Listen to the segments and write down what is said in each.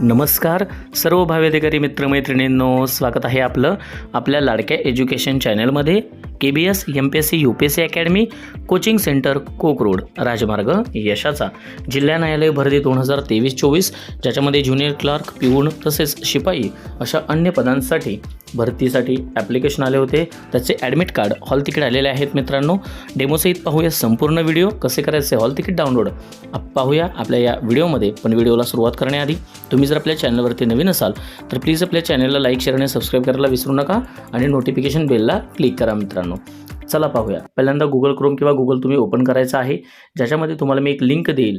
नमस्कार. सर्व भाव्याधिकारी मित्रमैत्रिणींनो स्वागत आहे आपलं आपल्या लाडक्या एज्युकेशन चॅनलमध्ये. K B S M P S C U P S C academy coaching centre कोक रोड राजमार्ग यशाचा. जिल्हा न्यायालय भरती दोन हजार तेवीस चोवीस ज्याच्यामध्ये ज्युनियर क्लार्क पिऊन तसेच शिपाई अशा अन्य पदांसाठी भरतीसाठी ॲप्लिकेशन आले होते. त्याचे ॲडमिट कार्ड हॉल तिकीट आलेले आहेत मित्रांनो. डेमोसहित पाहूया संपूर्ण व्हिडिओ कसे करायचे हॉल तिकीट डाउनलोड आप- पाहूया आपल्या या व्हिडिओमध्ये पण व्हिडिओला सुरुवात करण्याआधी तुम्ही जर आपल्या चॅनलवरती नवीन असाल तर प्लीज आपल्या चॅनलला लाईक शेअर आणि सबस्क्राईब करायला विसरू नका आणि नोटिफिकेशन बेलला क्लिक करा मित्रांनो. चला पाहूया. पहिल्यांदा गुगल क्रोम किंवा गुगल तुम्ही ओपन करायचं आहे. ज्याच्यामध्ये तुम्हाला मी एक लिंक देईल.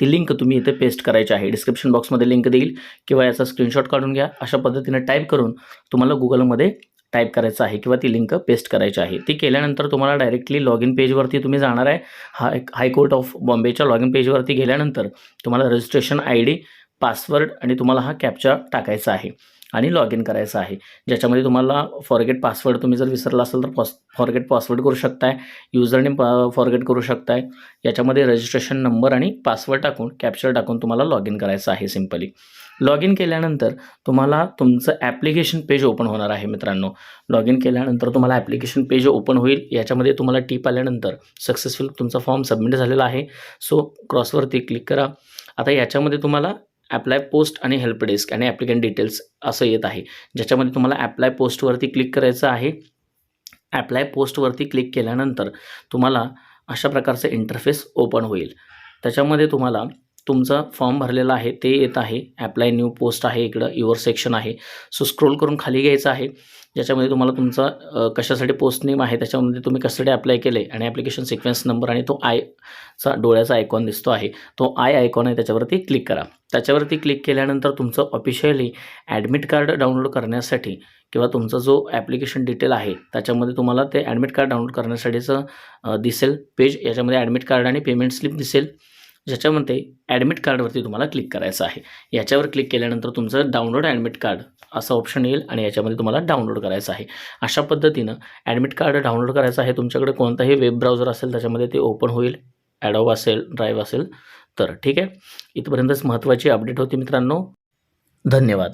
ती लिंक तुम्ही इथे पेस्ट करायची आहे. डिस्क्रिप्शन बॉक्समध्ये लिंक देईल किंवा याचा स्क्रीनशॉट काढून घ्या. अशा पद्धतीने टाईप करून तुम्हाला गुगलमध्ये टाईप करायचं आहे किंवा ती लिंक पेस्ट करायची आहे. ती केल्यानंतर तुम्हाला डायरेक्टली लॉग इन पेजवरती तुम्ही जाणार आहे. हा एक हायकोर्ट ऑफ बॉम्बेच्या लॉग इन पेजवरती गेल्यानंतर तुम्हाला रजिस्ट्रेशन आय डी पासवर्ड आणि तुम्हाला हा कॅप्चा टाकायचा आहे. आणि लॉग इन करायचं आहे. ज्याच्यामध्ये तुम्हाला फॉरगेट पासवर्ड तुम्ही जर विसरला असेल तर पॉस फॉरगेट पासवर्ड करू शकताय. युजरने फॉरगेट करू शकताय. याच्यामध्ये रजिस्ट्रेशन नंबर आणि पासवर्ड टाकून कॅप्चर टाकून तुम्हाला लॉग इन करायचं आहे सिम्पली लॉग इन केल्यानंतर तुम्हाला तुमचं ॲप्लिकेशन पेज ओपन होणार आहे मित्रांनो. लॉग इन केल्यानंतर तुम्हाला ॲप्लिकेशन पेज ओपन होईल. याच्यामध्ये तुम्हाला टीप आल्यानंतर सक्सेसफुल तुमचा फॉर्म सबमिट झालेला आहे. सो क्रॉसवरती क्लिक करा. आता याच्यामध्ये तुम्हाला ॲप्लाय पोस्ट आणि हेल्प डेस्क आणि ॲप्लिकंट डिटेल्स असं येत आहे. ज्याच्यामध्ये तुम्हाला ॲप्लाय पोस्टवरती क्लिक करायचं आहे. ॲप्लाय पोस्टवरती क्लिक केल्यानंतर तुम्हाला अशा प्रकारचं इंटरफेस ओपन होईल. त्याच्यामध्ये तुम्हाला तुमचा फॉर्म भरलेला आहे ते येत आहे. ॲप्लाय न्यू पोस्ट आहे इकडं युअर सेक्शन आहे. सो स्क्रोल करून खाली घ्यायचं आहे. ज्याच्यामध्ये तुम्हाला तुमचा कशासाठी पोस्ट नेम आहे त्याच्यामध्ये तुम्ही कशासाठी अप्लाय केले आणि ॲप्लिकेशन सिक्वेन्स नंबर आणि तो आयचा डोळ्याचा आयकॉन दिसतो आहे. तो आय आयकॉन आहे त्याच्यावरती क्लिक करा. त्याच्यावरती क्लिक केल्यानंतर तुमचं ऑफिशियली ॲडमिट कार्ड डाउनलोड करण्यासाठी किंवा तुमचा जो ॲप्लिकेशन डिटेल आहे त्याच्यामध्ये तुम्हाला ते ॲडमिट कार्ड डाउनलोड करण्यासाठीचं दिसेल. पेज याच्यामध्ये ॲडमिट कार्ड आणि पेमेंट स्लिप दिसेल. ज्याच्यामध्ये ॲडमिट कार्डवरती तुम्हाला क्लिक करायचं आहे. याच्यावर क्लिक केल्यानंतर तुमचं डाउनलोड ॲडमिट कार्ड असं ऑप्शन येईल आणि याच्यामध्ये तुम्हाला डाउनलोड करायचं आहे. अशा पद्धतीनं ॲडमिट कार्ड डाउनलोड करायचं आहे तुमच्याकडे कोणताही वेब ब्राउझर असेल त्याच्यामध्ये ते ओपन होईल ॲडॉब असेल ड्राईव्ह असेल तर ठीक आहे. इथपर्यंतच महत्त्वाची अपडेट होती मित्रांनो. धन्यवाद.